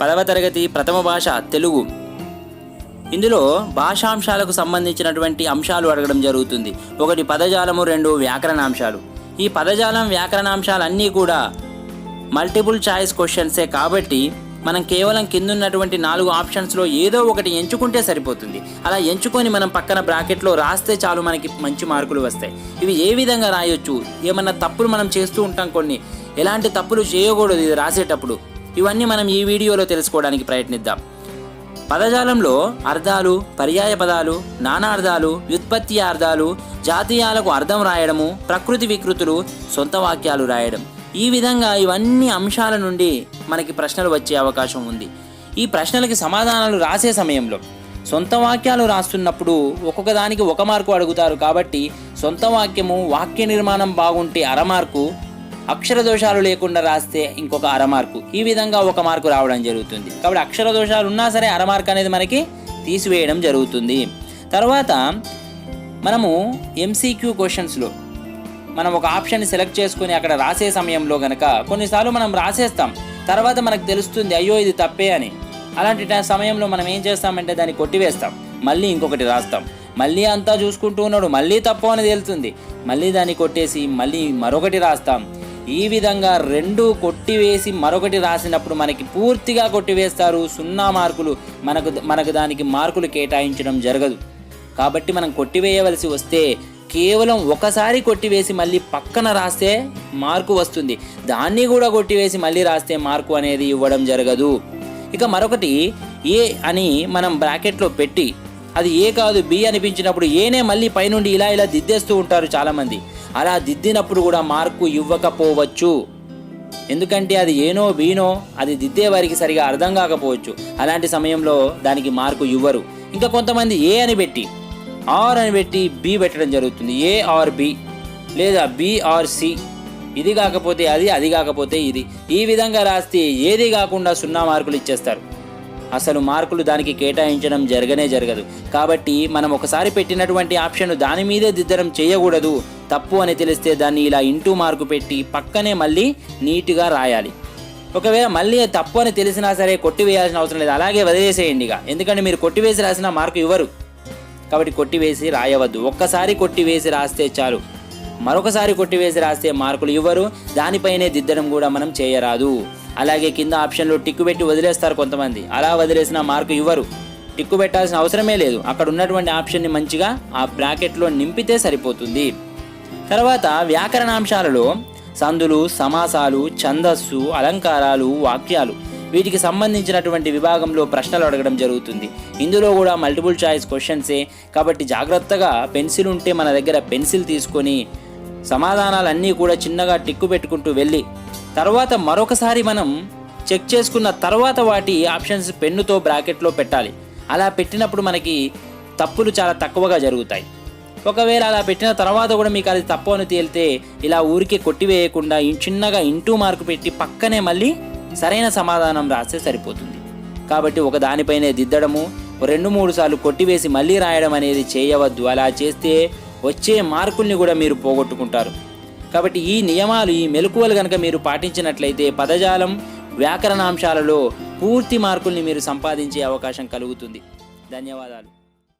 పదవ తరగతి ప్రథమ భాష తెలుగు. ఇందులో భాషాంశాలకు సంబంధించినటువంటి అంశాలు అడగడం జరుగుతుంది. ఒకటి పదజాలము రెండు వ్యాకరణాంశాలు. ఈ పదజాలం వ్యాకరణాంశాలన్నీ కూడా మల్టిపుల్ చాయిస్ క్వశ్చన్సే కాబట్టి మనం కేవలం కింద ఉన్నటువంటి నాలుగు ఆప్షన్స్లో ఏదో ఒకటి ఎంచుకుంటే సరిపోతుంది. అలా ఎంచుకొని మనం పక్కన బ్రాకెట్లో రాస్తే చాలు మనకి మంచి మార్కులు వస్తాయి. ఇవి ఏ విధంగా రాయొచ్చు? ఏమన్నా తప్పులు మనం చేస్తూ ఉంటాం కొన్ని. ఎలాంటి తప్పులు చేయకూడదు ఇది రాసేటప్పుడు. ఇవన్నీ మనం ఈ వీడియోలో తెలుసుకోవడానికి ప్రయత్నిద్దాం. పదజాలంలో అర్థాలు పర్యాయ పదాలు నానార్థాలు వ్యుత్పత్తి అర్థాలు జాతీయాలకు అర్థం రాయడము ప్రకృతి వికృతులు సొంత వాక్యాలు రాయడం. ఈ విధంగా ఇవన్నీ అంశాల నుండి మనకి ప్రశ్నలు వచ్చే అవకాశం ఉంది. ఈ ప్రశ్నలకి సమాధానాలు రాసే సమయంలో సొంత వాక్యాలు రాస్తున్నప్పుడు ఒక్కొక్క దానికి ఒక మార్కు అడుగుతారు కాబట్టి సొంత వాక్యము వాక్య నిర్మాణం బాగుంటే అర మార్కు అక్షర దోషాలు లేకుండా రాస్తే ఇంకొక అర మార్కు ఈ విధంగా ఒక మార్కు రావడం జరుగుతుంది. కాబట్టి అక్షర దోషాలు ఉన్నా సరే అర మార్క్ అనేది మనకి తీసివేయడం జరుగుతుంది. తర్వాత మనము ఎంసీక్యూ క్వశ్చన్స్లో మనం ఒక ఆప్షన్ సెలెక్ట్ చేసుకొని అక్కడ రాసే సమయంలో గనక కొన్నిసార్లు మనం రాసేస్తాం. తర్వాత మనకు తెలుస్తుంది అయ్యో ఇది తప్పే అని. అలాంటి సమయంలో మనం ఏం చేస్తామంటే దాన్ని కొట్టివేస్తాం. మళ్ళీ ఇంకొకటి రాస్తాం. మళ్ళీ అంతా చూసుకుంటూ ఉన్నాడు. మళ్ళీ తప్పు అని తేలుతుంది మళ్ళీ దాన్ని కొట్టేసి మళ్ళీ మరొకటి రాస్తాం. ఈ విధంగా రెండు కొట్టివేసి మరొకటి రాసినప్పుడు మనకి పూర్తిగా కొట్టివేస్తారు. సున్నా మార్కులు మనకు మనకు దానికి మార్కులు కేటాయించడం జరగదు. కాబట్టి మనం కొట్టివేయవలసి వస్తే కేవలం ఒకసారి కొట్టివేసి మళ్ళీ పక్కన రాస్తే మార్కు వస్తుంది. దాన్ని కూడా కొట్టివేసి మళ్ళీ రాస్తే మార్కు అనేది ఇవ్వడం జరగదు. ఇక మరొకటి ఏ అని మనం బ్రాకెట్లో పెట్టి అది ఏ కాదు బి అనిపించినప్పుడు ఏనే మళ్ళీ పైనుండి ఇలా ఇలా దిద్దేస్తూ ఉంటారు చాలామంది. అలా దిద్దినప్పుడు కూడా మార్కు ఇవ్వకపోవచ్చు. ఎందుకంటే అది ఏనో వీనో అది దిద్దే వారికి సరిగా అర్థం కాకపోవచ్చు. అలాంటి సమయంలో దానికి మార్కు ఇవ్వరు. ఇంకా కొంతమంది ఏ అని పెట్టి ఆర్ అని పెట్టి బి పెట్టడం జరుగుతుంది. ఏ ఆర్ బి లేదా బి ఆర్ సి. ఇది కాకపోతే అది అది కాకపోతే ఇది. ఈ విధంగా రాస్తే ఏది కాకుండా సున్నా మార్కులు ఇచ్చేస్తారు. అసలు మార్కులు దానికి కేటాయించడం జరగనే జరగదు. కాబట్టి మనం ఒకసారి పెట్టినటువంటి ఆప్షన్ దాని మీదే దిద్దడం చేయకూడదు. తప్పు అని తెలిస్తే దాన్ని ఇలా ఇంటూ మార్కు పెట్టి పక్కనే మళ్ళీ నీట్గా రాయాలి. ఒకవేళ మళ్ళీ తప్పు అని తెలిసినా సరే కొట్టివేయాల్సిన అవసరం లేదు. అలాగే వదిలేసేయండి ఇక. ఎందుకంటే మీరు కొట్టివేసి రాసిన మార్కు ఇవ్వరు. కాబట్టి కొట్టివేసి రాయవద్దు. ఒక్కసారి కొట్టివేసి రాస్తే చాలు. మరొకసారి కొట్టివేసి రాస్తే మార్కులు ఇవ్వరు. దానిపైనే దిద్దడం కూడా మనం చేయరాదు. అలాగే కింద ఆప్షన్లో టిక్కు పెట్టి వదిలేస్తారు కొంతమంది. అలా వదిలేసిన మార్కు ఇవ్వరు. టిక్కు పెట్టాల్సిన అవసరమే లేదు. అక్కడ ఉన్నటువంటి ఆప్షన్ని మంచిగా ఆ బ్రాకెట్లో నింపితే సరిపోతుంది. తర్వాత వ్యాకరణాంశాలలో సందులు సమాసాలు ఛందస్సు అలంకారాలు వాక్యాలు. వీటికి సంబంధించినటువంటి విభాగంలో ప్రశ్నలు అడగడం జరుగుతుంది. ఇందులో కూడా మల్టిపుల్ చాయిస్ క్వశ్చన్సే కాబట్టి జాగ్రత్తగా పెన్సిల్ ఉంటే మన దగ్గర పెన్సిల్ తీసుకొని సమాధానాలన్నీ కూడా చిన్నగా టిక్కు పెట్టుకుంటూ వెళ్ళి తర్వాత మరొకసారి మనం చెక్ చేసుకున్న తర్వాత వాటి ఆప్షన్స్ పెన్నుతో బ్రాకెట్లో పెట్టాలి. అలా పెట్టినప్పుడు మనకి తప్పులు చాలా తక్కువగా జరుగుతాయి. ఒకవేళ అలా పెట్టిన తర్వాత కూడా మీకు అది తప్పు అని తేలితే ఇలా ఊరికే కొట్టివేయకుండా చిన్నగా ఇంటూ మార్కు పెట్టి పక్కనే మళ్ళీ సరైన సమాధానం రాస్తే సరిపోతుంది. కాబట్టి ఒక దానిపైనే దిద్దడము రెండు మూడు సార్లు కొట్టివేసి మళ్ళీ రాయడం అనేది చేయవద్దు. అలా చేస్తే వచ్చే మార్కుల్ని కూడా మీరు పోగొట్టుకుంటారు. కాబట్టి ఈ నియమాలు ఈ మెలకువలు కనుక మీరు పాటించినట్లయితే పదజాలం వ్యాకరణాంశాలలో పూర్తి మార్కుల్ని మీరు సంపాదించే అవకాశం కలుగుతుంది. ధన్యవాదాలు.